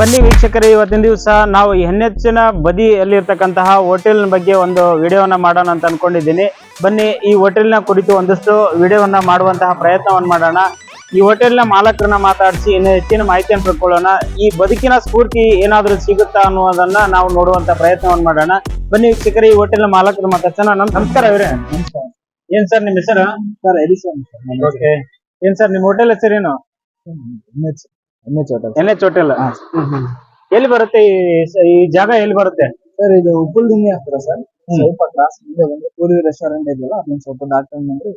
ಬನ್ನಿ ವೀಕ್ಷಕರೇ ಇವತ್ತಿನ ದಿವಸ ನಾವು ಹೆಚ್ಚಿನ ಬದಿಯಲ್ಲಿರ್ತಕ್ಕಂತಹ ಹೋಟೆಲ್ ಬಗ್ಗೆ ಒಂದು ವಿಡಿಯೋವನ್ನ ಮಾಡೋಣ ಅಂತ ಅನ್ಕೊಂಡಿದ್ದೀನಿ. ಬನ್ನಿ ಈ ಹೋಟೆಲ್ನ ಕುರಿತು ಒಂದಷ್ಟು ವಿಡಿಯೋವನ್ನ ಮಾಡುವಂತಹ ಪ್ರಯತ್ನವನ್ನು ಮಾಡೋಣ. ಈ ಹೋಟೆಲ್ನ ಮಾಲಕರನ್ನ ಮಾತಾಡಿಸಿ ಇನ್ನು ಹೆಚ್ಚಿನ ಮಾಹಿತಿಯನ್ನು ಪಡ್ಕೊಳ್ಳೋಣ ಈ ಬದುಕಿನ ಸ್ಫೂರ್ತಿ ಏನಾದರೂ ಸಿಗುತ್ತಾ ಅನ್ನೋದನ್ನ ನಾವು ನೋಡುವಂತ ಪ್ರಯತ್ನವನ್ನು ಮಾಡೋಣ. ಬನ್ನಿ ವೀಕ್ಷಕರೇ ಈ ಹೋಟೆಲ್ನ ಮಾಲಕರು ಮಾತಾಡ್ಸೋಣ ನಮ್ಮ ನಮಸ್ಕಾರ ಇವರೇ. ಏನ್ ಸರ್ ನಿಮ್ಮ ಹೆಸರು? Sir Edison okay. ಏನ್ ಸರ್ ನಿಮ್ಮ ಹೋಟೆಲ್ ಹೆಸರೇನು? N H N hotel hotel ಎಲ್ಲಿ ಬರುತ್ತೆ ಈ ಈ ಜಾಗ ಎಲ್ಲಿ ಬರುತ್ತೆ? ಸರ್ ಇದು ಉಪ್ಪುಲ್ದಿಂಗಿ ಹತ್ರ ಸರ್. ಸ್ವಲ್ಪ ಕ್ರಾಸ್ ಮುಂದೆ ಬಂದ್ರೆ ಪೂರ್ವಿ ರೆಸ್ಟೋರೆಂಟ್ ಇದೆಯಲ್ಲ ಅದನ್ನ ಸ್ವಲ್ಪ ಡಾಕ್ಟರ್ ಬಂದ್ರೆ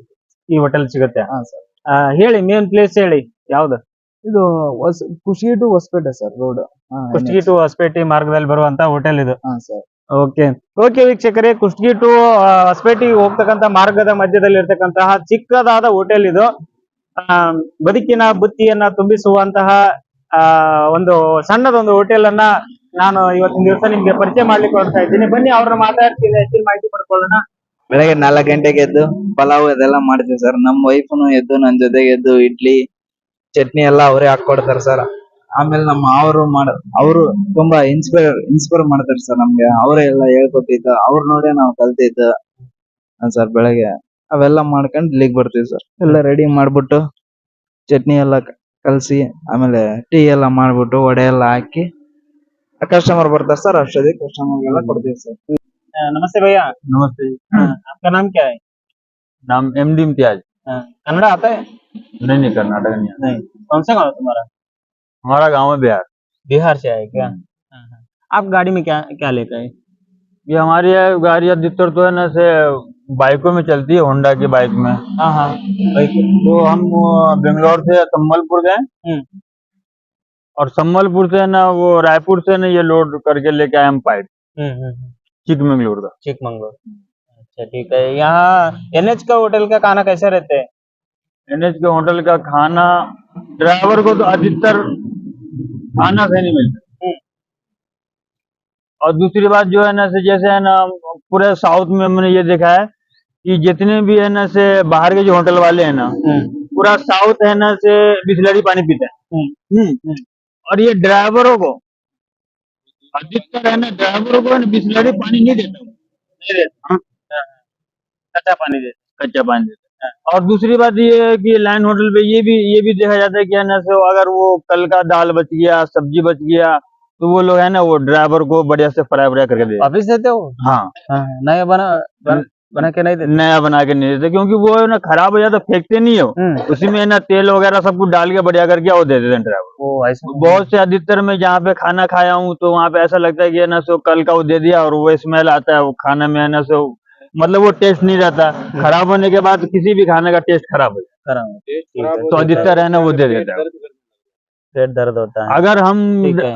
ಈ ಹೋಟೆಲ್ ಸಿಗುತ್ತೆ? ಹಾ ಸರ್. ಆ, ಹೇಳಿ ಮೇನ್ ಪ್ಲೇಸ್ ಹೇಳಿ ಯಾವ್ದು? ಇದು ಹೊಸ ಖುಷಿ to Hosapete sir road. Kushtagi to Hosapete ಮಾರ್ಗದಲ್ಲಿ ಬರುವಂತ ಹೋಟೆಲ್ ಇದು. ಹಾ ಸರ್. ಓಕೆ. ಓಕೆ ವೀಕ್ಷಕರೇ ಕುಷ್ಟಗಿ ಟು ಹೊಸಪೇಟೆಗೆ ಹೋಗ್ತಕ್ಕಂತ ಮಾರ್ಗದ ಮಧ್ಯದಲ್ಲಿ ಇರ್ತಕ್ಕಂತಹ ಚಿಕ್ಕದಾದ ಹೋಟೆಲ್ ಇದು. ಬದುಕಿನ ಬುತ್ತಿಯನ್ನ ತುಂಬಿಸುವಂತಹ ಒಂದು ಸಣ್ಣದೊಂದು ಹೋಟೆಲ್ ಅನ್ನ ನಾನು ಇವತ್ತಿನ ದಿವಸ ನಿಮ್ಗೆ ಪರಿಚಯ ಮಾಡ್ಲಿಕ್ಕೆ ಹೊರಡ್ತಾ ಇದ್ದೀನಿ. ಬನ್ನಿ, ಅವ್ರನ್ನ ಮಾತಾಡ್ತೀನಿ, ಹೆಚ್ಚಿನ ಮಾಹಿತಿ ಪಡ್ಕೊಳ್ಳೋಣ. ಬೆಳಗ್ಗೆ ನಾಲ್ಕು ಗಂಟೆಗೆ ಎದ್ದು ಪಲಾವ್ ಅದೆಲ್ಲ ಮಾಡ್ತೀವಿ ಸರ್. ನಮ್ ವೈಫ್ನು ಎದ್ದು, ನನ್ ಜೊತೆಗೆ ಎದ್ದು, ಇಡ್ಲಿ, ಚಟ್ನಿ ಎಲ್ಲ ಅವರೇ ಹಾಕೊಡ್ತಾರೆ ಸರ್. ಆಮೇಲೆ ನಮ್ಮ ಅವರು ಮಾಡ, ಅವರು ತುಂಬಾ ಇನ್ಸ್ಪೈರ್ ಇನ್ಸ್ಪೈರ್ ಮಾಡ್ತಾರೆ ಸರ್ ನಮ್ಗೆ. ಅವರೇ ಎಲ್ಲ ಹೇಳ್ಕೊಟ್ಟಿದ್ದು, ಅವ್ರ ನೋಡೇ ನಾವು ಕಲ್ತಿದ್ದು. ಸರ್, ಬೆಳಗ್ಗೆ. ಅವೆಲ್ಲ ಮಾಡ್ಕೊಂಡ್ ಇಲ್ಲಿಗ್ ಬರ್ತೀವಿ ಸರ್ ಎಲ್ಲ ರೆಡಿ ಮಾಡ್ಬಿಟ್ಟು ಚಟ್ನಿ ಎಲ್ಲ ಕಲಸಿ ಆಮೇಲೆ ಟೀ ಎಲ್ಲ ಮಾಡ್ಬಿಟ್ಟು ವಡೆ ಎಲ್ಲ ಹಾಕಿ ಕಸ್ಟಮರ್ ಬರ್ತಾರೆ कस्टमर ಎಲ್ಲ ಕೊಡ್ತೀವಿ ಸರ್ नमस्ते भैया नमस्ते आपका नाम क्या है नाम एम डी इम्तियाज़ कन्नड़ा आता है नहीं नहीं कर्नाटक नहीं आता। नहीं कौन सा गाँव है तुम्हारा हमारा गाँव है बिहार बिहार से आए क्या आप गाड़ी में क्या क्या लेकर आए ये हमारी है गाड़ी अधिकतर तो है ना से बाइकों में चलती है होंडा की बाइक में। हाँ हाँ। तो हम बेंगलोर से सम्बलपुर गए। हम्म। और सम्बलपुर से ना वो रायपुर से ना ये लोड करके लेके आए हम पाइप। चिकमंगलूर का। चिकमंगलूर। अच्छा ठीक है। यहाँ एनएच का होटल का खाना कैसे रहते है? एनएच के होटल का खाना ड्राइवर को तो अधिकतर खाना सही नहीं मिलता। हम्म। और दूसरी बात जो है ना से जैसे है ना पूरे साउथ में हमने ये देखा है कि जितने भी है ना से बाहर के जो होटल वाले हैं ना पूरा साउथ है ना से बिस्लरी पानी पीते हैं। हम्म। और ये ड्राइवरों को अधिकतर है ना ड्राइवरों को बिस्लरी पानी नहीं देता नहीं देता। कच्चा पानी देते। कच्चा पानी देता। हैं और दूसरी बात ये है कि लाइन होटल पे ये भी ये भी देखा जाता है कि है ना सो अगर वो कल का दाल बच गया सब्ज़ी बच गया तो वो लोग है ना वो ड्राइवर को बढ़िया से फ्राई व्राई करके दे। देते वापिस देते हो? हैं। हाँ नया बना बन, बना के नहीं देते? नया बना के नहीं देते क्योंकि वो ना खराब हो जाता फेंकते नहीं हो। हम्म। उसी में ना तेल वगैरह सब कुछ डाल के बढ़िया करके वो दे देते हैं ड्राइवर ऐसा। बहुत से अधिकतर मैं जहाँ पे खाना खाया हूँ तो वहाँ पे ऐसा लगता है कि है ना सो कल का वो दे दिया और वो स्मेल आता है वो खाने में है ना सो मतलब वो टेस्ट नहीं रहता। खराब होने के बाद किसी भी खाने का टेस्ट खराब हो जाता है है तो अधिकतर है ना वो दे देता है। पेट दर्द होता है। अगर हम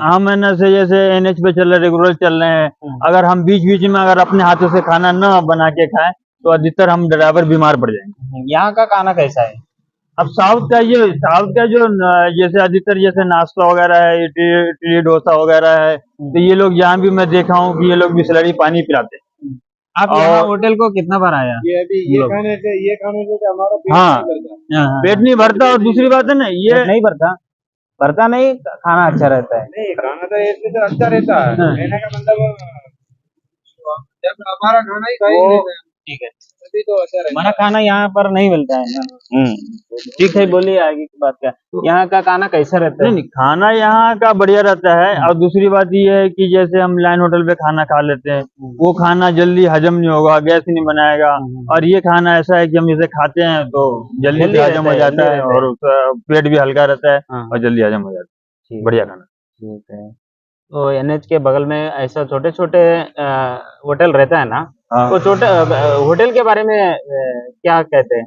हम है ना से जैसे एनएच पे चल रहे रेगुलर चल रहे हैं हम्म। अगर हम बीच बीच में अगर अपने हाथों से खाना न बना के खाएँ तो अधिकतर हम ड्राइवर बीमार पड़ जाएँगे। यहाँ का खाना कैसा है? अब साउथ का ये साउथ का जो जैसे अधिकतर जैसे नाश्ता वगैरह है इडली इडली डोसा वगैरह है तो ये लोग यहाँ भी मैं देखा हूँ कि ये लोग बिस्लरी पानी पिलाते हैं। आप यहाँ होटल को कितना बार आया? ये अभी ये खाने से ये खाने से हमारा हाँ। पेट नहीं भरता और दूसरी बात है ना ये नहीं भरता? भरता नहीं खाना अच्छा रहता है। नहीं खाना तो ऐसे तो अच्छा रहता है। हाँ। कहने का मतलब जब हमारा खाना ही खाई हैं, ठीक है। तभी तो अच्छा हमारा खाना यहाँ पर नहीं मिलता है। ना ठीक है बोलिए आगे की बात क्या। यहाँ का खाना कैसा रहता है? नहीं खाना यहाँ का बढ़िया रहता है। और दूसरी बात ये है कि जैसे हम लाइन होटल पे खाना खा लेते हैं वो खाना जल्दी हजम नहीं होगा गैस नहीं बनाएगा। और ये खाना ऐसा है कि हम इसे खाते हैं तो जल्दी जल्दी हजम हो है, जाता है और उसका पेट भी हल्का रहता है हाँ। और जल्दी हजम हो जाता है। बढ़िया खाना। ठीक है। तो एनएच के बगल में ऐसा छोटे छोटे होटल रहता है ना? तो छोटे होटल के बारे में क्या कहते हैं?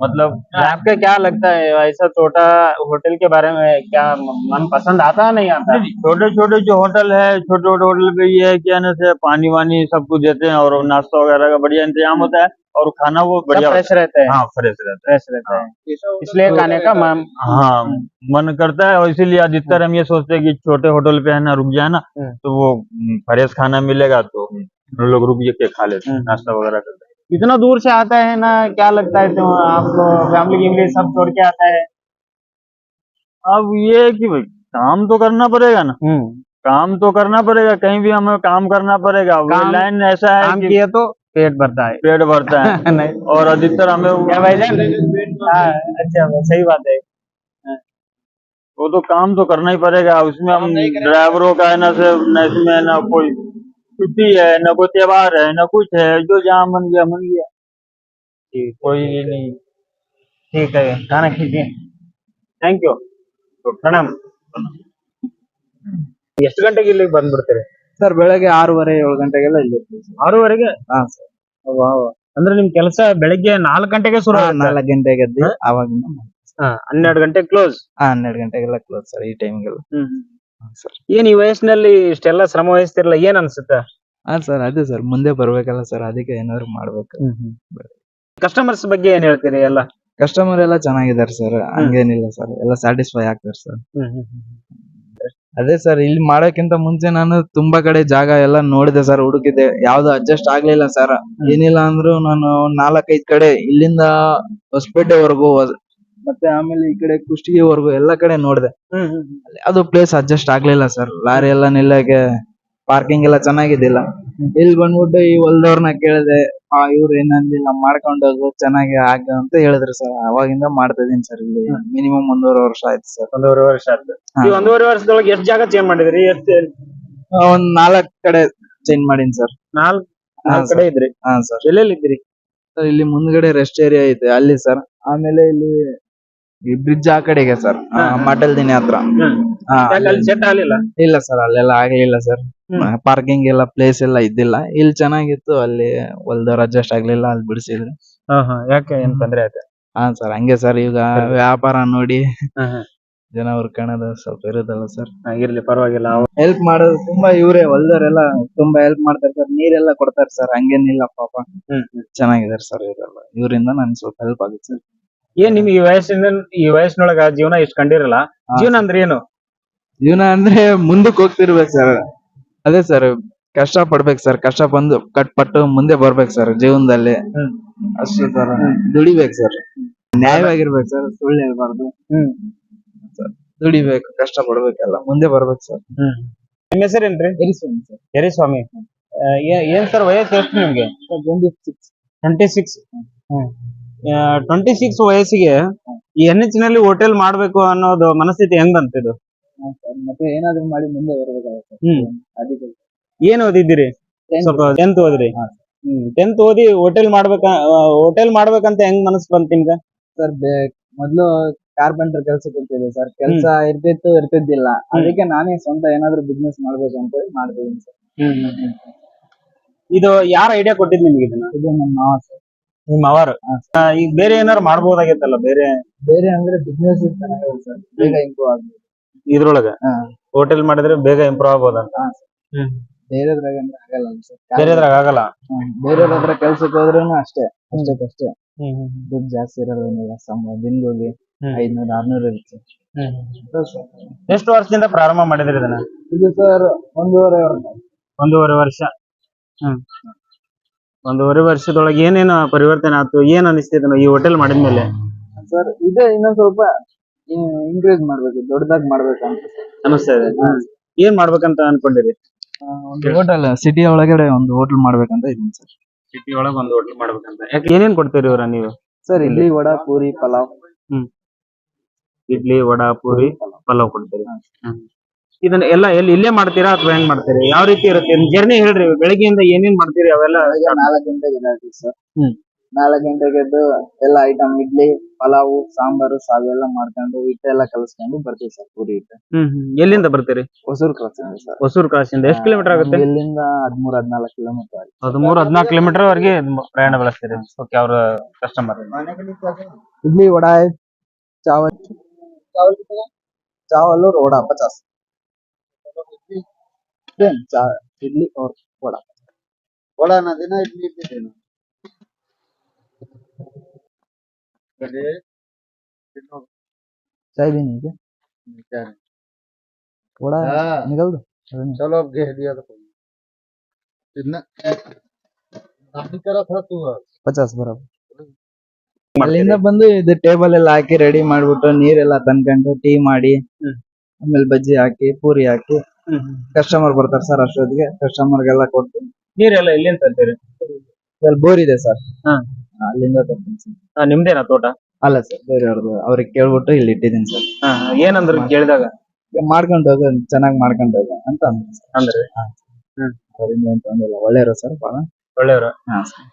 मतलब आपका क्या लगता है? ऐसा छोटा होटल के बारे में क्या मन पसंद आता है नहीं आता? छोटे छोटे जो होटल है छोटे छोटे होटल पे ये है कि है ना से पानी वानी सब कुछ देते हैं और नाश्ता वगैरह का बढ़िया इंतज़ाम होता है और खाना वो बढ़िया फ्रेश रहता है। हाँ फ्रेश रहता है। फ्रेश रहता है। है। इसलिए खाने का मन हाँ मन करता है और इसीलिए अधिकतर हम ये सोचते हैं कि छोटे होटल पे है ना रुक जाए ना हम्म। तो वो हम्म, फ्रेश खाना मिलेगा तो हम लोग रुक के खा लेते हैं हम्म। नाश्ता वगैरह करते हैं। इतना दूर से आता है ना क्या लगता है तो आपको फैमिली के लिए सब छोड़ के आता है। अब ये है कि भाई काम तो करना पड़ेगा ना। हम्म। काम तो करना पड़ेगा कहीं भी हमें काम करना पड़ेगा। वो लाइन ऐसा है काम कि किया तो पेट भरता है। पेट भरता है। नहीं। और अधिकतर हमें क्या भाईजान हाँ अच्छा सही बात है। वो तो काम तो करना ही पड़ेगा। उसमें हम ड्राइवरों का है ना से न इसमें ना कोई छुट्टी है न कोई त्योहार है न कुछ है जो जहाँ मन गया मन गया ठीक कोई ये नहीं ठीक है खाना खींचिए ಥ್ಯಾಂಕ್ ಯು ಪ್ರಣಾಮ್ ಎಷ್ಟು ಗಂಟೆಗೆ ಇಲ್ಲಿಗೆ ಬಂದ್ಬಿಡ್ತೀರಿ ಸರ್ ಬೆಳಗ್ಗೆ ಆರೂವರೆ ಏಳು ಗಂಟೆಗೆಲ್ಲ ಇಲ್ಲಿ ಇರ್ತೀವಿ ಸರ್ ಆರೂವರೆಗೆ ಹಾ ಸರ್ ಅಂದ್ರೆ ನಿಮ್ ಕೆಲಸ ಬೆಳಿಗ್ಗೆ ನಾಲ್ಕು ಗಂಟೆಗೆ ಶುರು ಆಗುತ್ತೆ? ನಾಲ್ಕು ಗಂಟೆಗೆ ಎದ್ದು ಅವಾಗಿಂದ ಮಾಡ್ತೀವಿ. ಹಾ, ಹನ್ನೆರಡು ಗಂಟೆ ಕ್ಲೋಸ್ ಹಾ ಹನ್ನೆರಡು ಗಂಟೆಗೆಲ್ಲ ಕ್ಲೋಸ್ ಸರ್ ಈ ಟೈಮ್ಗೆಲ್ಲ ಸರ್ ಏನ್ ಈ ವಯಸ್ಸಿನಲ್ಲಿ ಇಷ್ಟೆಲ್ಲ ಶ್ರಮ ವಹಿಸ್ತಿರಲ್ಲ ಏನ್ ಅನ್ಸುತ್ತ? ಹಾ ಸರ್ ಅದೇ ಸರ್ ಮುಂದೆ ಬರ್ಬೇಕಲ್ಲ ಸರ್ ಅದಕ್ಕೆ ಏನಾದ್ರು ಮಾಡ್ಬೇಕು. ಕಸ್ಟಮರ್ಸ್ ಬಗ್ಗೆ ಏನ್ ಹೇಳ್ತೀರಿ ಎಲ್ಲ? ಕಸ್ಟಮರ್ ಎಲ್ಲ ಚೆನ್ನಾಗಿದ್ದಾರೆ ಸರ್ ಹಂಗೇನಿಲ್ಲ ಸರ್ ಎಲ್ಲ ಸ್ಯಾಟಿಸ್ಫೈ ಆಗ್ತಾರೆ ಸರ್. ಅದೇ ಸರ್ ಇಲ್ಲಿ ಮಾಡೋಕ್ಕಿಂತ ಮುಂಚೆ ನಾನು ತುಂಬಾ ಕಡೆ ಜಾಗ ಎಲ್ಲ ನೋಡಿದೆ ಸರ್ ಹುಡುಕಿದೆ ಯಾವ್ದು ಅಡ್ಜಸ್ಟ್ ಆಗ್ಲಿಲ್ಲ ಸರ್. ಏನಿಲ್ಲ ಅಂದ್ರು ನಾನು ನಾಲ್ಕೈದು ಕಡೆ ಇಲ್ಲಿಂದ ಹೊಸಪೇಟೆವರೆಗೂ ಮತ್ತೆ ಆಮೇಲೆ ಈ ಕಡೆ ಕುಷ್ಟಗಿವರೆಗೂ ಎಲ್ಲ ಕಡೆ ನೋಡ್ದೆ. ಅದು ಪ್ಲೇಸ್ ಅಡ್ಜಸ್ಟ್ ಆಗ್ಲಿಲ್ಲ ಸರ್ ಲಾರಿ ಎಲ್ಲ ನಿಲ್ಲಕ್ಕೆ ಪಾರ್ಕಿಂಗ್ ಎಲ್ಲ ಚೆನ್ನಾಗಿದ್ದಿಲ್ಲ. ಇಲ್ಲಿ ಬಂದ್ಬಿಟ್ಟು ಈ ಹೊಲ್ದವ್ರನ್ನ ಕೇಳಿದೆ ಆ ಇವ್ರು ಏನಂದಿಲ್ಲ ಮಾಡ್ಕೊಂಡು ಹೋಗು ಚೆನ್ನಾಗಿ ಆಗ ಅಂತ ಹೇಳಿದ್ರು ಸರ್ ಅವಾಗಿಂದ ಮಾಡ್ತಾ ಇದೀನಿ ಸರ್ ಇಲ್ಲಿ. ಮಿನಿಮಮ್ ಒಂದೂವರೆ ವರ್ಷ ಆಯ್ತು ಸರ್ ಒಂದೂವರೆ ವರ್ಷ ಆಯ್ತು. ಈ ಒಂದೂವರೆ ವರ್ಷದೊಳಗೆ ಎಷ್ಟು ಜಾಗ ಚೇಂಜ್ ಮಾಡಿದ್ರಿ? ಎಷ್ಟ್ ಒಂದ್ ನಾಲ್ಕ್ ಕಡೆ ಚೇಂಜ್ ಮಾಡೀನಿ ಸರ್ ನಾಲ್ಕ್ ಕಡೆ ಇದ್ರಿ? ಹಾ ಸರ್ ಎಲ್ಲೆಲ್ಲಿ ಇದ್ರಿ ಸರ್ ಇಲ್ಲಿ ಮುಂದ್ಗಡೆ ರೆಸ್ಟ್ ಏರಿಯಾ ಐತೆ ಅಲ್ಲಿ ಸರ್ ಆಮೇಲೆ ಇಲ್ಲಿ ಈ ಬ್ರಿಡ್ಜ್ ಆ ಕಡೆಗೆ ಸರ್ ಮಡಲ್ ದಿನ ಹತ್ರ. ಹಾ, ಯಾಕೆ ಅಲ್ಲಿ ಸೆಟ್ ಆಗ್ಲಿಲ್ಲ? ಇಲ್ಲ ಸರ್ ಅಲ್ಲೆಲ್ಲ ಆಗ್ಲಿಲ್ಲ ಸರ್ ಹ್ಮ್. ಪಾರ್ಕಿಂಗ್ ಎಲ್ಲ ಪ್ಲೇಸ್ ಎಲ್ಲ ಇದ್ದಿಲ್ಲ. ಇಲ್ಲಿ ಚೆನ್ನಾಗಿತ್ತು ಅಲ್ಲಿ ಹೊಲ್ದವ್ರು ಅಡ್ಜಸ್ಟ್ ಆಗ್ಲಿಲ್ಲ ಅಲ್ಲಿ ಬಿಡಿಸಿದ್ರು. ಯಾಕೆ ಏನ್ ತೊಂದ್ರೆ ಆಯ್ತು? ಹಾ ಸರ್ ಹಂಗೆ ಸರ್ ಈಗ ವ್ಯಾಪಾರ ನೋಡಿ. ಜನ ಹುರ್ಕಣದು ಸ್ವಲ್ಪ ಇರುತ್ತಲ್ಲ ಸರ್ ಇರ್ಲಿ ಪರವಾಗಿಲ್ಲ. ಅವ್- ಹೆಲ್ಪ್ ಮಾಡೋದು ತುಂಬಾ ಇವ್ರೆ ಹೊಲ್ದವ್ರೆಲ್ಲ ತುಂಬಾ ಹೆಲ್ಪ್ ಮಾಡ್ತಾರೆ ಸರ್ ನೀರೆಲ್ಲ ಕೊಡ್ತಾರೆ ಸರ್ ಹಂಗೇನಿಲ್ಲ ಪಾಪ. ಚೆನ್ನಾಗಿದ್ದಾರೆ ಸರ್ ಇವರೆಲ್ಲ. ಇವರಿಂದ ನನ್ಗೆ ಸ್ವಲ್ಪ ಹೆಲ್ಪ್ ಆಗುತ್ತೆ ಸರ್ ಏನ್ ನಿಮ್ಗೆ ಈ ವಯಸ್ಸಿನ ಈ ವಯಸ್ಸಿನೊಳಗ ಜೀವನ ಇಷ್ಟ ಕಂಡಿರಲ್ಲ? ಜೀವನ ಅಂದ್ರೆ ಏನು? ಜೀವನ ಅಂದ್ರೆ ಮುಂದಕ್ಕೆ ಹೋಗ್ತಿರ್ಬೇಕು ಸರ್. ಅದೇ ಸರ್ ಕಷ್ಟ ಪಡ್ಬೇಕು ಸರ್. ಕಷ್ಟ ಬಂದು ಕಟ್ಪಟ್ಟು ಮುಂದೆ ಬರ್ಬೇಕು ಸರ್ ಜೀವನದಲ್ಲಿ. ಹ್ಮ್. ಅಷ್ಟೇ ಸರ್. ದುಡಿಬೇಕು ಸರ್. ನ್ಯಾಯವಾಗಿರ್ಬೇಕು ಸರ್. ಸುಳ್ಳು ಹೇಳ್ಬಾರ್ದು. ಹ್ಮ್. ಸರ್ ದುಡಿಬೇಕು ಕಷ್ಟ ಪಡ್ಬೇಕಲ್ಲ. ಮುಂದೆ ಬರ್ಬೇಕು ಸರ್. ನಿಮ್ಮ ಹೆಸರೇನ್ರಿ? ಸರ್. ಯರಿಸ್ವಾಮಿ ಸ್ವಾಮಿ ಏನ್ ಸರ್ ವಯಸ್ಸು ಎಷ್ಟು ನಿಮ್ಗೆ? Twenty six. Twenty six. ವಯಸ್ಸಿಗೆ ಈ ಎನ್ ಎಚ್ನಲ್ಲಿ ಹೋಟೆಲ್ ಮಾಡ್ಬೇಕು ಅನ್ನೋದು ಮನಸ್ಥಿತಿ ಹೆಂಗ್ ಬಂತಿದ್ದು ಮತ್ತೆ ಏನಾದ್ರು ಮಾಡಿ ಮುಂದೆ ಹ್ಮ್. ಅದಕ್ಕೆ. ಏನ್ ಓದಿದ್ದೀರಿ? ಸ್ವಲ್ಪ ಟೆಂತ್ ಓದ್ರಿ. ಹ್ಮ್. ಟೆಂತ್ ಓದಿ ಹೋಟೆಲ್ ಮಾಡ್ಬೇಕ ಹೋಟೆಲ್ ಮಾಡ್ಬೇಕಂತ ಹೆಂಗ್ ಮನಸ್ಸು ಬಂತ ನಿಮ್ಗ? ಸರ್ ಮೊದ್ಲು ಕಾರ್ಪೆಂಟರ್ ಕೆಲ್ಸಕ್ಕೆ ಹೋಗ್ತಿದ್ದೆ ಸರ್. ಕೆಲಸ ಇರ್ತಿತ್ತು ಇರ್ತಿದ್ದಿಲ್ಲ. ಅದಕ್ಕೆ ನಾನೇ ಸ್ವಂತ ಏನಾದ್ರು ಬಿಸ್ನೆಸ್ ಅಂತ ಹೇಳಿ ಮಾಡ್ತಿದ್ದೀನಿ ಸರ್. ಇದು ಯಾರ ಐಡಿಯಾ ಕೊಟ್ಟಿದ್ ನಿಮ್ಗೆ ಇದನ್ನ? ಇದು ನಮ್ಮ ಮಾವ ಸರ್. ನಿಮ್ಮ ಅವರು? ಈಗ ಬೇರೆ ಏನಾರು ಮಾಡ್ಬೋದಾಗಿತ್ತಲ್ಲ ಬೇರೆ? ಬೇರೆ ಅಂದ್ರೆ ಬಿಸ್ನೆಸ್ ಚೆನ್ನಾಗಿದೆ ಸರ್ ಬೇಗ ಇಂಪ್ರೂವ್ ಆಗುತ್ತೆ ಇದ್ರೊಳಗ. ಹೋಟೆಲ್ ಮಾಡಿದ್ರೆ ಬೇಗ ಇಂಪ್ರೂವ್ ಆಗ್ಬೋದಂತ ಬೇರೆದ್ರಾಗ ಅಂದ್ರೆ ಆಗಲ್ಲ ಸರ್ ಬೇರೆದ್ರಾಗ ಆಗಲ್ಲ? ಬೇರೆಯವ್ರ ಹತ್ರ ಕೆಲ್ಸಕ್ಕೆ ಹೋದ್ರೂ ಅಷ್ಟೇ ಅಷ್ಟಕ್ಕಷ್ಟೇ ದುಡ್ಡು ಜಾಸ್ತಿ ಇರೋದೇನಿಲ್ಲ ಸಂಬಳ ದಿನಗೂಲಿ ಹ್ಮ್. ಐದ್ನೂರು ಆರ್ನೂರು ಇರುತ್ತೆ. ಎಷ್ಟು ವರ್ಷದಿಂದ ಪ್ರಾರಂಭ ಮಾಡಿದ್ರೆ ಇದನ್ನ? ಇದು ಸರ್ ಒಂದೂವರೆ ವರ್ಷ. ಒಂದೂವರೆ ವರ್ಷ. ಹ್ಮ್. ಒಂದೂವರೆ ವರ್ಷದೊಳಗೆ ಏನೇನು ಪರಿವರ್ತನೆ ಆಯ್ತು ಏನ್ ಅನಿಸ್ತಿದೆ ಈ ಹೋಟೆಲ್ ಮಾಡಿದ್ಮೇಲೆ ಸರ್ ಇದೆ ಇನ್ನೊಂದ್ ಸ್ವಲ್ಪ ಇನ್ಕ್ರೀಸ್ ಮಾಡ್ಬೇಕು ದೊಡ್ಡದಾಗಿ ಮಾಡ್ಬೇಕಂತ ಅನಿಸ್ತಾ ಇದೆ. ಏನ್ ಮಾಡ್ಬೇಕಂತ ಅನ್ಕೊಂಡಿರಿ? ಒಂದು ಹೋಟೆಲ್ ಸಿಟಿ ಒಳಗಡೆ ಒಂದು ಹೋಟೆಲ್ ಮಾಡ್ಬೇಕಂತ ಇದೀನಿ ಸರ್. ಸಿಟಿ ಒಳಗೆ ಒಂದು ಹೋಟೆಲ್ ಮಾಡ್ಬೇಕಂತ. ಯಾಕೆ? ಏನೇನ್ ಕೊಡ್ತೀರಿ ಇವ್ರ ನೀವು? ಸರ್ ಇಡ್ಲಿ ವಡಾ ಪೂರಿ ಪಲಾವ್. ಇಡ್ಲಿ ವಡಾ ಪೂರಿ ಪಲಾವ್ ಕೊಡ್ತೀರಿ. ಹ್ಮ್. ಇದನ್ನ ಎಲ್ಲ ಎಲ್ಲಿ ಇಲ್ಲೇ ಮಾಡ್ತೀರಾ ಅಥವಾ ಹೆಂಗ್ ಮಾಡ್ತೀರಿ? ಯಾವ ರೀತಿ ಇರುತ್ತೆ? ಜರ್ನಿ ಹೇಳ್ರಿ. ಬೆಳಗ್ಗೆಯಿಂದ ಏನೇನ್ ಮಾಡ್ತೀರಿ ಅವೆಲ್ಲ ನಾಲ್ಕು ಗಂಟೆಗೆ ಸರ್ ಹ್ಮ್. ನಾಲ್ಕು ಗಂಟೆಗೆ ಎಲ್ಲ ಐಟಮ್ ಇಡ್ಲಿ ಪಲಾವು ಸಾಂಬಾರು ಸಾಗು ಎಲ್ಲ ಮಾಡ್ಕೊಂಡು ಇಟ್ಟೆಲ್ಲ ಕಲಸ್ಕೊಂಡು ಬರ್ತೀವಿ ಸರ್ ಪೂರಿ ಇಟ್ಟು ಹ್ಮ್ ಎಲ್ಲಿಂದ ಬರ್ತೀರಿ? ಹೊಸೂರು ಕ್ರಾಸಿಂದ ಸರ್ ಹೊಸೂರು ಕಾಸಿಂದ ಎಷ್ಟು ಕಿಲೋಮೀಟರ್ ಆಗುತ್ತೆ? ಇಲ್ಲಿಂದ ಹದಿಮೂರ್ ಹದಿನಾಲ್ಕು ಕಿಲೋಮೀಟರ್ ಆಗುತ್ತೆ. ಹದಿಮೂರು ಹದಿನಾಲ್ಕು ಕಿಲೋಮೀಟರ್ ವರೆಗೆ ಪ್ರಯಾಣ ಬೆಳೆಸ್ತೀರಿ. ಓಕೆ ಅವ್ರ ಕಸ್ಟಮರ್ ಇಡ್ಲಿ ವಡಾ ಚಾವಲ್. ಚಾವಲ್ ಚಾವಲ್ ರೋಡ ಪಚಾಸ್ और वड़ा पचास सेम चा- इडली और वड़ा वड़ा ना देना इडली भी देना चाय भी नहीं क्या वड़ा निकल दो चलो अब घेर दिया तो कितना करा था तू ಪಚಾಸ್ ಬರೋದು ಅಲ್ಲಿಂದ ಬಂದು ಇದು ಟೇಬಲ್ ಎಲ್ಲ ಹಾಕಿ ರೆಡಿ ಮಾಡ್ಬಿಟ್ಟು ನೀರೆಲ್ಲ ತಂದ್ಕೊಂಡು ಟೀ ಮಾಡಿ ಹ್ಮ್. ಆಮೇಲೆ ಬಜ್ಜಿ ಹಾಕಿ ಪೂರಿ ಹಾಕಿ ಕಸ್ಟಮರ್ ಬರ್ತಾರೆ ಸರ್ ಅಷ್ಟೊತ್ತಿಗೆ. ಕಸ್ಟಮರ್ಗೆಲ್ಲ ಕೊಟ್ಟು. ನೀರೆಲ್ಲ ಎಲ್ಲಿಂದ ತರ್ತೀರಿ? ಇಲ್ಲಿ ಬೋರ್ ಇದೆ ಸರ್ ಹಾ. ಅಲ್ಲಿಂದ ತರ್ತೀನಿ ಸರ್ ಹಾ, ನಿಮ್ದೇನಾ ತೋಟ? ಅಲ್ಲ ಸರ್ ಬೇರೆಯವ್ರದ್ದು ಅವ್ರಿಗೆ ಕೇಳ್ಬಿಟ್ಟು ಇಲ್ಲಿ ಇಟ್ಟಿದ್ದೀನಿ ಸರ್ ಹಾ, ಹಾ. ಏನಂದ್ರು ಕೇಳಿದಾಗ? ಮಾಡ್ಕೊಂಡು ಹೋಗ ಚೆನ್ನಾಗಿ ಮಾಡ್ಕೊಂಡು ಹೋಗ ಅಂತ ಅಂದ್ರು ಸರ್ ಅಂದ್ರೆ? ಅವರಿಂದ ಏನ್ ತೊಂದ್ರೆ ಇಲ್ಲ. ಒಳ್ಳೆಯವರು ಸರ್ ಬಹಳ. ಒಳ್ಳೆಯವರು? ಹಾ ಸರ್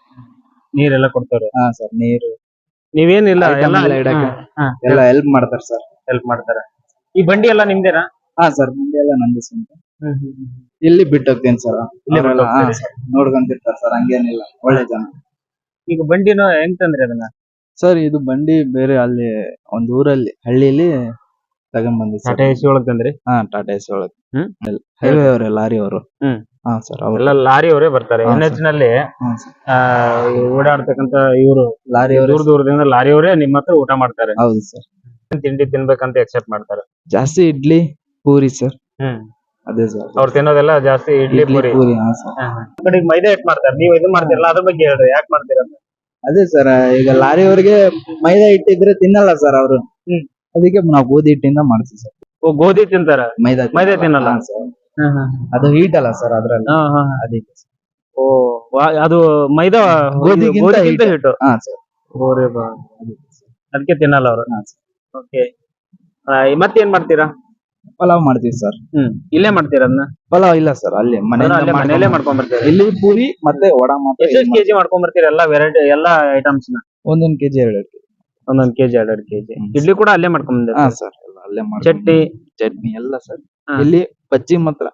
ನೀರೆಲ್ಲ ಕೊಡ್ತಾರೆ? ಹಾ ಸರ್ ನೀರು. ನೀವೇನಿಲ್ಲ Item ಎಲ್ಲ ಎಲ್ಲ ಇಡಕ್ಕೆ. ಎಲ್ಲ ಹೆಲ್ಪ್ ಮಾಡ್ತಾರೆ ಸರ್ ಹೆಲ್ಪ್ ಮಾಡ್ತಾರೆ. ಈ ಬಂಡಿ ಎಲ್ಲ ನಿಮ್ದೇನಾ? ಹಾ ಸರ್ ಮುಂದೆ ಎಲ್ಲ ನಂದು ಸ್ವಂತ ಇಲ್ಲಿ ಬಿಟ್ಟು ಹೋಗ್ತೀನಿ ಸರ್ ಇಲ್ಲೇ ಬಿಟ್ಟು ಹೋಗ್ತೀರಿ? ನೋಡ್ಕೊಂತಿರ್ತಾರೆ ಸರ್ ಹಂಗೇನಿಲ್ಲ. ಒಳ್ಳೆ ಜನ. ಈಗ ಬಂಡಿನ ಹೆಂಗ್ ತಂದ್ರಿ ಅದನ್ನ? ಸರ್ ಇದು ಬಂಡಿ ಬೇರೆ ಅಲ್ಲಿ ಒಂದ್ ಊರಲ್ಲಿ ಹಳ್ಳಿಲಿ ತಗೊಂಡ್ ಬಂದಿ ಸರ್. ಟಾಟಾ ಎಸಿ ಒಳಗ್ ತಂದ್ರಿ? ಹಾ ಟಾಟಾ ಎಸ್ ಒಳಗ್. ಹ್ಮ್? ಹೈವೇ ಅವರೇ ಲಾರಿ ಅವರು. ಹ್ಮ್. ಹಾ ಸರ್ ಅವ್ರು. ಎಲ್ಲ ಲಾರಿ ಅವರೇ ಬರ್ತಾರೆ. ಹಾ, ಎನ್ ಎಚ್ನಲ್ಲಿ ಹಾ ಆ, ಈ ಓಡಾಡ್ತಕ್ಕಂತ ಇವರು. ಲಾರಿ ದೂರ ಅವರು ದೂರದಿಂದ ಲಾರಿ ಅವರೇ ನಿಮ್ಮ ಹತ್ರ ಊಟ ಮಾಡ್ತಾರೆ. ಹೌದು ಸರ್. ತಿಂಡಿ ತಿನ್ಬೇಕಂತ ಎಕ್ಸೆಪ್ಟ್ ಮಾಡ್ತಾರೆ. ಜಾಸ್ತಿ ಇಡ್ಲಿ ಪೂರಿ ಸರ್ ಅದೇ ಸರ್ ಅವ್ರು ತಿನ್ನೋದೆಲ್ಲ ಜಾಸ್ತಿ ಇಡ್ಲಿ ಇಡ್ಲಿ ಪೂರಿ. ಪೂರಿ ಹಾ ಸರ್ ಈ ಕಡೆ ಮೈದಾ ಹಿಟ್ ಮಾಡ್ತಾರೆ? ನೀವು ಇದು ಮಾಡ್ತೀರಲ್ಲ ಅದ್ರ ಬಗ್ಗೆ ಹೇಳ್ರಿ ಯಾಕೆ ಮಾಡ್ತೀರ ಅಂತ? ಅದೇ ಸರ್ ಈಗ ಲಾರಿ ಅವ್ರಿಗೆ ಮೈದಾ ಹಿಟ್ಟಿದ್ರೆ ತಿನ್ನಲ್ಲ ಸರ್ ಅವರು. ಹ್ಮ್. ಅದಕ್ಕೆ ನಾವು ಗೋಧಿ ಹಿಟ್ಟಿಂದ ಮಾಡ್ತೀವಿ ಸರ್ ಓ ಗೋಧಿ ತಿಂತಾರ? ಮೈದಾ ಮೈದಾ ತಿನ್ನಲ್ಲ? ಹಾ, sir. ಅದು ಹೀಟ್ ಅಲ್ಲ ಸರ್ ಅದ್ರಲ್ಲಿ. ಹಾ, ಹಾ, ಹಾ. ಅದಕ್ಕೆ sir. ಓ ವಾ- ಅದು ಮೈದಾ ಗೋಧಿ ಗೋಧಿಗಿಂತ ಹಿಟ್ಟು. ಹಿಟ್ಟು? ಹಾ ಸರ್ ಅದಕ್ಕೆ ತಿನ್ನಲ್ಲ ಅವರು? ಹಾ. ಓಕೆ ಮತ್ತೇನ್ ಮಾಡ್ತೀರಾ? ಪಲಾವ್ ಮಾಡ್ತೀವಿ ಸರ್ ಹ್ಮ್. ಇಲ್ಲೇ ಮಾಡ್ತೀರಾ ಅದನ್ನ? ಪಲಾವ್ ಇಲ್ಲ ಸರ್ ಅಲ್ಲಿ ಮನೆಯಲ್ಲೇ ಮನೇಲೆ ಮಾಡ್ಕೊಂಡ್ ಇಲ್ಲಿ ಪೂರಿ ಮತ್ತೆ ವಡಾ ಮಾತ್ರ ಎಷ್ಟೆಷ್ಟು ಕೆಜಿ ಮಾಡ್ಕೊಂಡ್ ಬರ್ತೀರಾ ಎಲ್ಲಾ ವೆರೈಟಿ ಎಲ್ಲಾ ಐಟಮ್ಸ್ನ? ಒಂದೊಂದ್ ಕೆಜಿ ಎರಡು ಒಂದೊಂದ್ ಕೆಜಿ ಎರಡೆರಡು ಕೆಜಿ. ಇಡ್ಲಿ ಕೂಡ ಅಲ್ಲೇ ಮಾಡ್ಕೊಂಡ್ ಹಾ ಬಂದಿರ್ತೀರಾ? ಸರ್ ಅಲ್ಲೇ ಮಾಡಿ ಚಟ್ನಿ? ಚಟ್ನಿ ಎಲ್ಲ ಸರ್ ಹಾ. ಇಲ್ಲಿ ಬಜ್ಜಿ ಮಾತ್ರ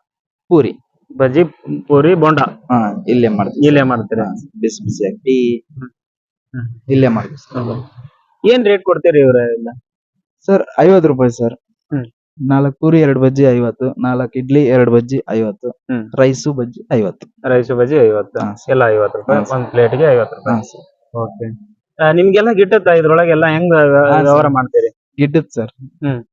ಪೂರಿ. ಬಜ್ಜಿ ಪೂರಿ ಬೋಂಡ? ಹಾ ಇಲ್ಲೇ ಮಾಡ್ತೀವಿ ಇಲ್ಲೇ ಮಾಡ್ತೀರಾ? ಹಾ, ಬಿಸಿ ಬಿಸಿ ಟೀ ಹ್ಮ್. ಇಲ್ಲೇ ಮಾಡ್ತೀವಿ ಸರ್ ಏನ್ ರೇಟ್ ಕೊಡ್ತೀರಿ ಇವ್ರ ಎಲ್ಲ? ಸರ್ ಐವತ್ತು ರೂಪಾಯಿ ಸರ್. ನಾಲ್ಕು ಪೂರಿ ಎರಡ್ ಬಜ್ಜಿ ಐವತ್ತು. ನಾಲ್ಕು ಇಡ್ಲಿ ಎರಡ್ ಬಜ್ಜಿ ಐವತ್ತು. ಹ್ಮ್. ರೈಸು ಬಜ್ಜಿ ಐವತ್ತು. ರೈಸ್ ಬಜ್ಜಿ ಐವತ್ತು. ಹಾ. ಎಲ್ಲ ಐವತ್ತು ರೂಪಾಯಿ. ಹಾ, ಪ್ಲೇಟ್ಗೆ ಐವತ್ತು ರೂಪಾಯಿ. ಓಕೆ. ನಿಮ್ಗೆಲ್ಲ ಗಿಟ್ಟತ್ತ ಇದ್ರೊಳಗೆಲ್ಲ ಹೆಂಗ್ ವ್ಯ- ಹಾ, sir. ವ್ಯವಹಾರ ಮಾಡ್ತೀರಿ? ಗಿಟ್ಟತ್ ಸರ್. ಹ್ಮ್.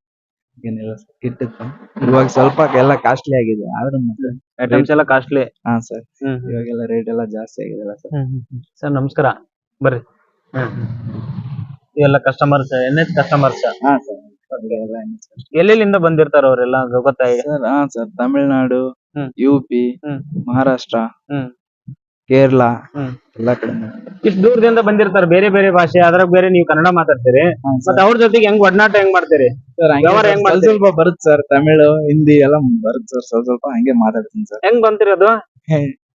ಏನಿಲ್ಲ ಸರ್. ಗಿಟ್ಟತ್. ಇವಾಗ ಸ್ವಲ್ಪ ಎಲ್ಲ ಕಾಸ್ಟ್ಲಿ ಆಗಿದೆ. ಆದ್ರೂ ಮತ್ತೆ ಐಟಮ್ಸ್ ಎಲ್ಲ ಕಾಸ್ಟ್ಲಿ ಹಾ ಸರ್. ಇವಾಗೆಲ್ಲ ರೇಟ್ ಎಲ್ಲ ಜಾಸ್ತಿ ಆಗಿದೆ ಸರ್. ಸರ್ ನಮಸ್ಕಾರ. ಬರ್ರಿ. ಎಲ್ಲ ಕಸ್ಟಮರ್ಸ್ ಎನ್ ಎಚ್ ಕಸ್ಟಮರ್ಸ್ ಹಾ ಸರ್. ಎಲ್ಲೆಲ್ಲಿಂದ ಬಂದಿರ್ತಾರ ಅವರೆಲ್ಲ ಗೊತ್ತಾ ಈಗ? ಸರ್ ಹಾ ಸರ್ ತಮಿಳ್ನಾಡು ಹ್ಮ್. ಯು ಪಿ ಹ್ಮ್. ಮಹಾರಾಷ್ಟ್ರ ಹ್ಮ್. ಕೇರಳ ಹ್ಮ್. ಎಲ್ಲಾ ಕಡೆ ಇಷ್ಟು ದೂರದಿಂದ ಬಂದಿರ್ತಾರ ಬೇರೆ ಬೇರೆ ಭಾಷೆ ಅದ್ರಾಗ ಬೇರೆ ನೀವು ಕನ್ನಡ ಮಾತಾಡ್ತೀರಿ ಮತ್ತೆ ಅವ್ರ ಜೊತೆಗೆ ಹೆಂಗ್ ಒಡನಾಟ ಹೆಂಗ್ ಮಾಡ್ತೀರಿ ವ್ಯವಹಾರ ಹೆಂಗ್ ಸ್ವಲ್ಪ ಮಾಡ್ತೀರಿ? ಸ್ವಲ್ಪ ಬರುತ್ತೆ ಸರ್ ತಮಿಳು ಹಿಂದಿ ಎಲ್ಲ ಬರುತ್ತೆ ಸರ್ ಸ್ವಲ್ಪ ಸ್ವಲ್ಪ ಹಂಗೆ ಮಾತಾಡ್ತೀನಿ ಸರ್ ಹೆಂಗ್ ಬಂತೀರಿ ಅದು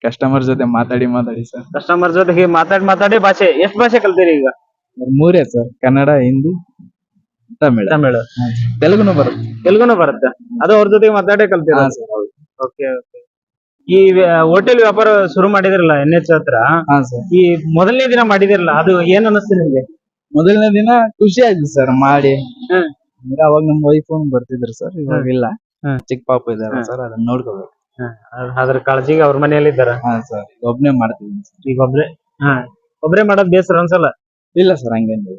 ಕಸ್ಟಮರ್ ಜೊತೆ ಮಾತಾಡಿ ಮಾತಾಡಿ ಸರ್ ಕಸ್ಟಮರ್ ಜೊತೆಗೆ ಮಾತಾಡಿ ಮಾತಾಡಿ ಭಾಷೆ ಎಷ್ಟ್ ಭಾಷೆ ಕಲ್ತೀರಿ ಈಗ ಮೂರೇ ಸರ್ ಕನ್ನಡ ಹಿಂದಿ ತಮಿಳು. ತಮಿಳು. ತೆಲುಗುನು ಬರುತ್ತೆ ತೆಲುಗುನು ಬರುತ್ತೆ. ಅದು ಅವ್ರ ಜೊತೆಗೆ ಮಾತಾಡೇ ಕಲ್ತಿರ ಹಾ ಸರ್. ಹೌದು ಓಕೆ ಓಕೆ. ಈ ಹೋಟೆಲ್ ವ್ಯಾಪಾರ ಶುರು ಮಾಡಿದಿರಲ್ಲ ಎನ್ ಎಚ್ ಹತ್ರ? ಹಾ ಸರ್. ಈ ಮೊದಲನೇ ದಿನ ಮಾಡಿದಿರಲ್ಲ ಅದು ಏನ್ ಅನಿಸ್ತು ನಿಮ್ಗೆ? ಮೊದಲನೇ ದಿನ ಖುಷಿ ಆಯ್ತು ಸರ್ ಮಾಡಿ. ಹ್ಮ್. ಅಂದ್ರೆ ಅವಾಗ ನಮ್ ವೈಫ್ ಬರ್ತಿದ್ರು ಸರ್ ಇವಾಗ ಇಲ್ಲ. ಹ್ಮ್. ಚಿಕ್ಕ ಪಾಪ ಇದಾರೆ ಹ್ಮ್. ಸರ್ ಅದನ್ನ ನೋಡ್ಕೋಬೇಕು. ಅದ್- ಅದ್ರ ಕಾಳಜಿಗೆ ಅವ್ರ ಮನೆಯಲ್ಲಿ ಇದ್ದಾರ? ಹಾ ಸರ್ ಒಬ್ನೇ ಮಾಡ್ತಿದ್ದೀನಿ sir. ಈಗ ಒಬ್ರೆ ಹಾ ಒಬ್ರೇ ಮಾಡೋದ್ ಬೇಸರ ಅನ್ಸಲ್ಲ? ಇಲ್ಲ ಸರ್ ಹಂಗೇನಿಲ್ಲ.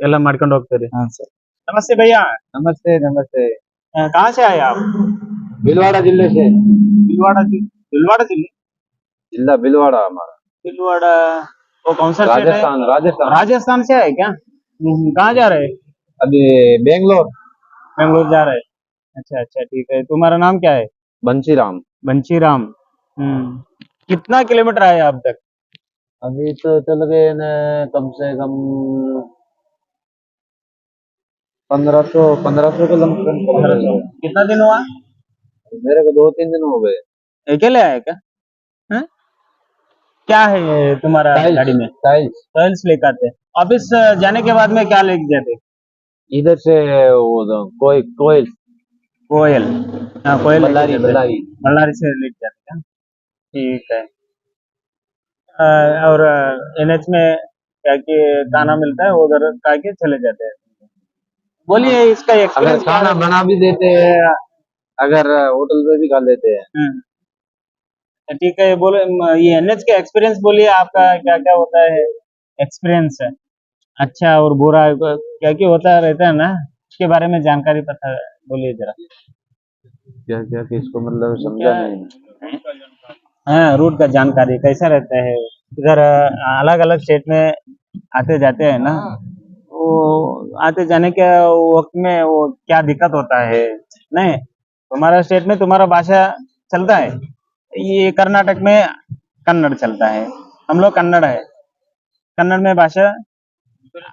ಎಲ್ಲ ಮಾಡ್ಕೊಂಡು ಹೋಗ್ತಾರೆ? ಹಾ ಸರ್. नमस्ते भैया। नमस्ते नमस्ते। कहाँ से आए आप? भिलवाड़ा ज़िले से। भिलवाड़ा भिलवाड़ा ज़िले? जिला भिलवाड़ा हमारा। भिलवाड़ा वो कौन सा राजस्थान राजस्थान। राजस्थान से आए क्या? हम्म, हम्म, कहाँ जा रहे? अभी बेंगलोर। बेंगलोर जा रहे। अच्छा अच्छा ठीक है। तुम्हारा नाम क्या है? बंसी राम बंसी राम हम्म, कितना किलोमीटर आए अब तक? अभी तो चल गए कम से कम पंद्रह सौ पंद्रह सौ किलोमीटर कितना दिन हुआ? मेरे को दो तीन दिन हो गए। अकेले आए क्या? हैं? क्या है तुम्हारा गाड़ी में? टाइल्स टाइल्स लेकर आते ऑफ़िस जाने के बाद में क्या लेके जाते? इधर से वो कोई कोयल। कोयल। हाँ कोयल बल्लारी। बल्लारी। बल्लारी से लेके जाते हैं। ठीक है। अ, और एनएच में क्या कि खाना मिलता है उधर खा के चले जाते हैं। बोलिए इसका अगर खाना बना भी देते हैं अगर होटल पे भी खा लेते हैं। ठीक है बोले ये एनएच का एक्सपीरियंस बोलिए आपका क्या क्या होता है एक्सपीरियंस है। अच्छा और बुरा क्या क्या होता रहता है ना उसके बारे में जानकारी पता बोलिए जरा। क्या क्या किसको मतलब समझा नहीं। हाँ रूट का जानकारी कैसा रहता है? इधर अलग अलग स्टेट में आते जाते हैं ना। वो आते जाने के वक्त में वो क्या दिक्कत होता है? नहीं तुम्हारा स्टेट में तुम्हारा भाषा चलता है। ये कर्नाटक में कन्नड़ चलता है। हम लोग कन्नड़ है। कन्नड़ में भाषा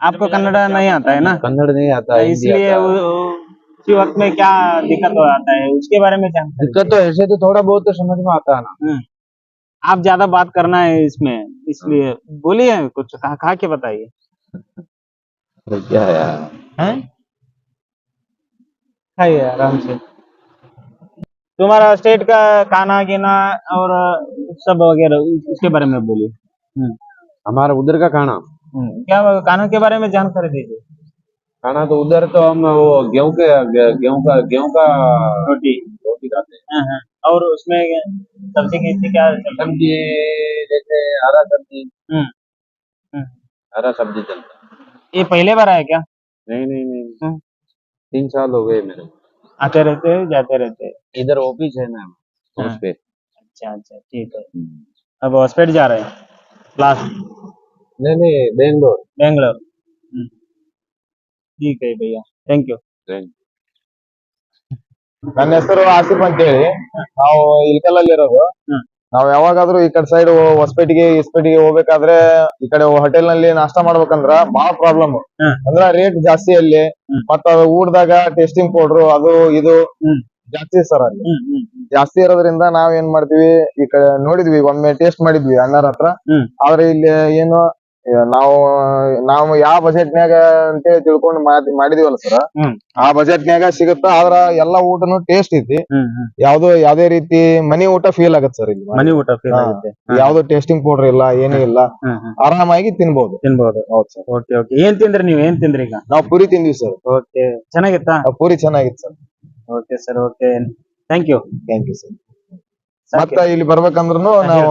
आपको कन्नड़ नहीं आता है ना? कन्नड़ नहीं आता तो इसलिए है। वो- वो- उसी वक्त में क्या दिक्कत हो जाता है? उसके बारे में जानकारी दिक्कत तो ऐसे तो थोड़ा बहुत तो समझ में आता है ना। हम्म। आप ज़्यादा बात करना है इसमें इसलिए बोलिए कुछ कहा खा के बताइए। अरे क्या यार हैं खाइए आराम से। तुम्हारा स्टेट का खाना गिना और सब वगैरह उसके बारे में बोलिए। हम्म, हमारा उधर का खाना। हम्म, क्या खाना के बारे में जानकारी दीजिए। खाना तो उधर तो हम वो गेहूँ के गेहूँ का गेहूँ का रोटी। रोटी खाते हैं। हाँ, हाँ, और उसमें सब्ज़ी की क्या सब्ज़ी जैसे हरा सब्ज़ी। हम्म। हरा सब्ज़ी चलता है। ये पहले बार आया क्या नहीं नहीं नहीं हम्म। तीन साल हो गए मेरे को। आते रहते जाते रहते इधर ऑफिस है ना हाँ। उस पे अच्छा अच्छा ठीक है अब हॉस्पिटल जा रहे हैं क्लास नहीं नहीं बेंगलोर बेंगलोर हम्म। ठीक है भैया ಥ್ಯಾಂಕ್ ಯು ನನ್ನ ಹೆಸರು ಆಸಿಫ್ ಅಂತ ಹೇಳಿ ನಾವು ಇಲ್ಕಲಲ್ಲಿ ಇರೋದು ಹ್ಮ್. ನಾವ್ ಯಾವಾಗಾದ್ರೂ ಈ ಕಡೆ ಸೈಡ್ ಹೊಸಪೇಟೆಗೆ ಇಸ್ಪೇಟೆಗೆ ಹೋಗ್ಬೇಕಾದ್ರೆ ಈ ಕಡೆ ಹೋಟೆಲ್ನಲ್ಲಿ ನಾಷ್ಟಾ ಮಾಡ್ಬೇಕಂದ್ರ ಬಹಳ ಪ್ರಾಬ್ಲಮ್. ಅಂದ್ರ ರೇಟ್ ಜಾಸ್ತಿ ಅಲ್ಲಿ. ಮತ್ತ ಊಟದಾಗ ಟೇಸ್ಟಿಂಗ್ ಪೌಡ್ರು ಅದು ಇದು. ಜಾಸ್ತಿ ಸರ್ ಅಲ್ಲಿ ಜಾಸ್ತಿ ಇರೋದ್ರಿಂದ ನಾವ್ ಏನ್ ಮಾಡ್ತೀವಿ ಈ ಕಡೆ ನೋಡಿದ್ವಿ ಒಮ್ಮೆ ಟೇಸ್ಟ್ ಮಾಡಿದ್ವಿ ಅಣ್ಣರ ಹತ್ರ. ಆದ್ರೆ ಇಲ್ಲಿ ಏನು ನಾವು ನಾವು ಯಾವ ಬಜೆಟ್ ಬಜೆಟ್ನ್ಯಾಗ ಅಂತೇಳಿ ತಿಳ್ಕೊಂಡು ಮಾಡಿದಿವಲ್ಲ ಸರ್ ಆ ಆ ಬಜೆಟ್ನ್ಯಾಗ ಸಿಗುತ್ತ? ಆದ್ರ ಎಲ್ಲಾ ಊಟನು ಟೇಸ್ಟ್ ಐತಿ. ಯಾವ್ದು ಯಾವ್ದೇ ರೀತಿ ಮನಿ ಊಟ ಫೀಲ್ ಆಗತ್ ಸರ್ ಇಲ್ಲಿ. ಮನಿ ಊಟ ಫೀಲ್ ಹಾ. ಆಗುತ್ತೆ. ಯಾವ್ದು ಟೇಸ್ಟಿಂಗ್ ಪೌಡರ್ ಇಲ್ಲ ಏನೂ ಇಲ್ಲ. ಹ್ಮ್ ಹ್ಮ್ ಆರಾಮಾಗಿ ತಿನ್ಬಹುದು ತಿನ್ಬಹುದು ಹೌದ್ ಸರ್ ಓಕೆ ಓಕೆ. ಏನ್ ತಿಂದ್ರಿ ನೀವು? ಏನ್ ತಿಂದ್ರಿ ಈಗ? ನಾವು ಪುರಿ ತಿಂದ್ವಿ ಸರ್ ಓಕೆ. ಚೆನ್ನಾಗಿತ್ತಾ? ಪುರಿ ಚೆನ್ನಾಗಿತ್ತು sir okay sir okay. Thank you thank you sir. ಮತ್ತೆ ಇಲ್ಲಿ ಬರ್ಬೇಕಂದ್ರು ನಾವು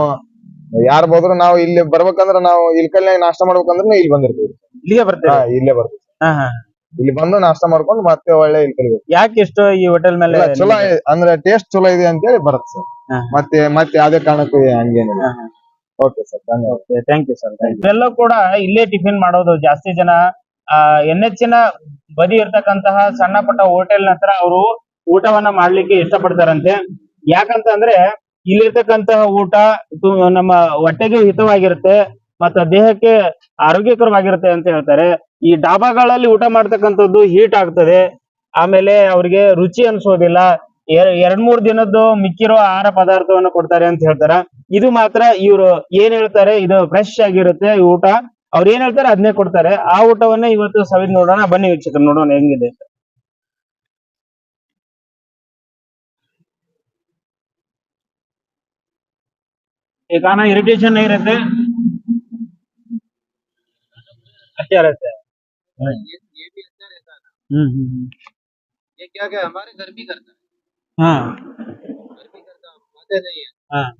ಯಾರ್ ಹೋದ್ರು ನಾವು ಇಲ್ಲಿ ಬರ್ಬೇಕಂದ್ರ ನಾವು ಇಲ್ಕಲ್ನಾಗ ನಾಷ್ಟ ಮಾಡ್ಬೇಕಂದ್ರ ಇಲ್ಲಿ ಬಂದಿರ್ತೀವಿ. ಇಲ್ಲಿಗೆ ಹಾ ಇಲ್ಲೇ ಬರ್ತೀವಿ. ಹಾ ಹಾ. ಇಲ್ಲಿ ಬಂದು ನಾಷ್ಟ ಮಾಡ್ಕೊಂಡು ಮತ್ತೆ ಒಳ್ಳೆ ಇಲ್ಕಲ್ ಯಾಕೆ ಇಷ್ಟು ಈ ಹೋಟೆಲ್ ಮೇಲೆ ಇಲ್ಲ ಚಲೋ. ಅಂದ್ರೆ ಟೇಸ್ಟ್ ಚಲೋ ಇದೆ ಅಂತ ಹೇಳಿ ಬರುತ್ತೆ ಸರ್. ಹಾ. ಮತ್ತೆ ಮತ್ತೆ ಯಾವ್ದೇ ಕಾರಣಕ್ಕೂ ಹಂಗೇನಿಲ್ಲ. ಹಾ, ಹಾ. ಓಕೆ ಸರ್ ಧನ್ಯವಾದ. ಓಕೆ ಥ್ಯಾಂಕ್ ಯು ಸರ್ ಇವೆಲ್ಲ ಕೂಡ ಇಲ್ಲೇ ಟಿಫಿನ್ ಮಾಡೋದು ಜಾಸ್ತಿ ಜನ ಆ ಎನ್ ಹೆಚ್ಚಿನ ಬದಿ ಇರ್ತಕ್ಕಂತಹ ಸಣ್ಣ ಪುಟ್ಟ ಹೋಟೆಲ್ ಹತ್ರ ಅವರು ಊಟವನ್ನ ಮಾಡ್ಲಿಕ್ಕೆ ಇಷ್ಟಪಡ್ತಾರಂತೆ. ಯಾಕಂತ ಅಂದ್ರೆ ಇಲ್ಲಿರ್ತಕ್ಕಂತಹ ಊಟ ನಮ್ಮ ಹೊಟ್ಟೆಗೆ ಹಿತವಾಗಿರುತ್ತೆ, ಮತ್ತ ದೇಹಕ್ಕೆ ಆರೋಗ್ಯಕರವಾಗಿರುತ್ತೆ ಅಂತ ಹೇಳ್ತಾರೆ. ಈ ಡಾಬಾಗಳಲ್ಲಿ ಊಟ ಮಾಡ್ತಕ್ಕಂಥದ್ದು ಹೀಟ್ ಆಗ್ತದೆ. ಆಮೇಲೆ ಅವ್ರಿಗೆ ರುಚಿ ಅನ್ಸೋದಿಲ್ಲ. ಎರ- ಎರಡ್ ಮೂರ್ ದಿನದ್ದು ಮಿಕ್ಕಿರೋ ಆಹಾರ ಪದಾರ್ಥವನ್ನು ಕೊಡ್ತಾರೆ ಅಂತ ಹೇಳ್ತಾರ. ಇದು ಮಾತ್ರ ಇವರು ಏನ್ ಹೇಳ್ತಾರೆ, ಇದು ಫ್ರೆಶ್ ಆಗಿರುತ್ತೆ ಊಟ. ಅವ್ರು ಏನ್ ಹೇಳ್ತಾರೆ ಅದನ್ನೇ ಕೊಡ್ತಾರೆ. ಆ ಊಟವನ್ನೇ ಇವತ್ತು ಸವಿದ್ ನೋಡೋಣ. ಬನ್ನಿ ವೀಕ್ಷಕರು, ನೋಡೋಣ ಹೆಂಗಿದೆ ये खाना इरिटेशन नहीं रहते। अच्छा रहता है। ये ये भी अच्छा रहता है ना। हम्म हम्म, हम्म। ये क्या क्या हमारे घर भी करता है। हाँ। घर भी करता है नहीं है। हाँ।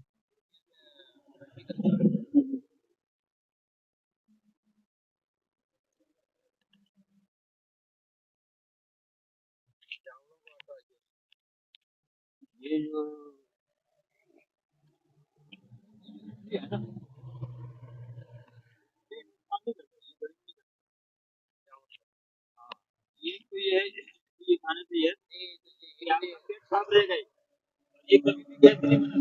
ये जो ये तो ये है ये खाने से ये ये आपका पेट साफ़ रहेगा ही। ये कभी भी गैस नहीं बना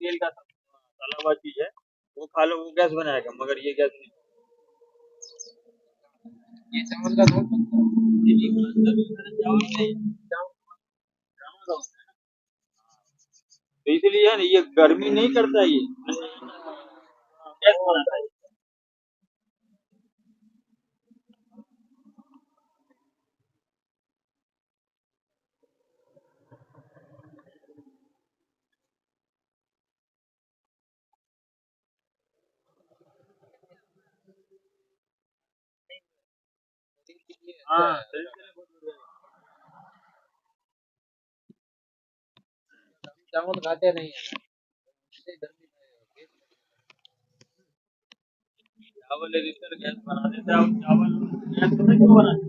तेल का तला हुआ चीज़ है वो खा लो वो गैस बनाएगा मगर ये गैस नहीं ये चावल का रोल बनता है ये चावल नहीं चावल का होता है ना। तो इसलिए है ना ये गर्मी नहीं करता ये। है हाँ चावल खाते नहीं है। चावल गैस बना देते हैं चावल गैस क्यों बनाते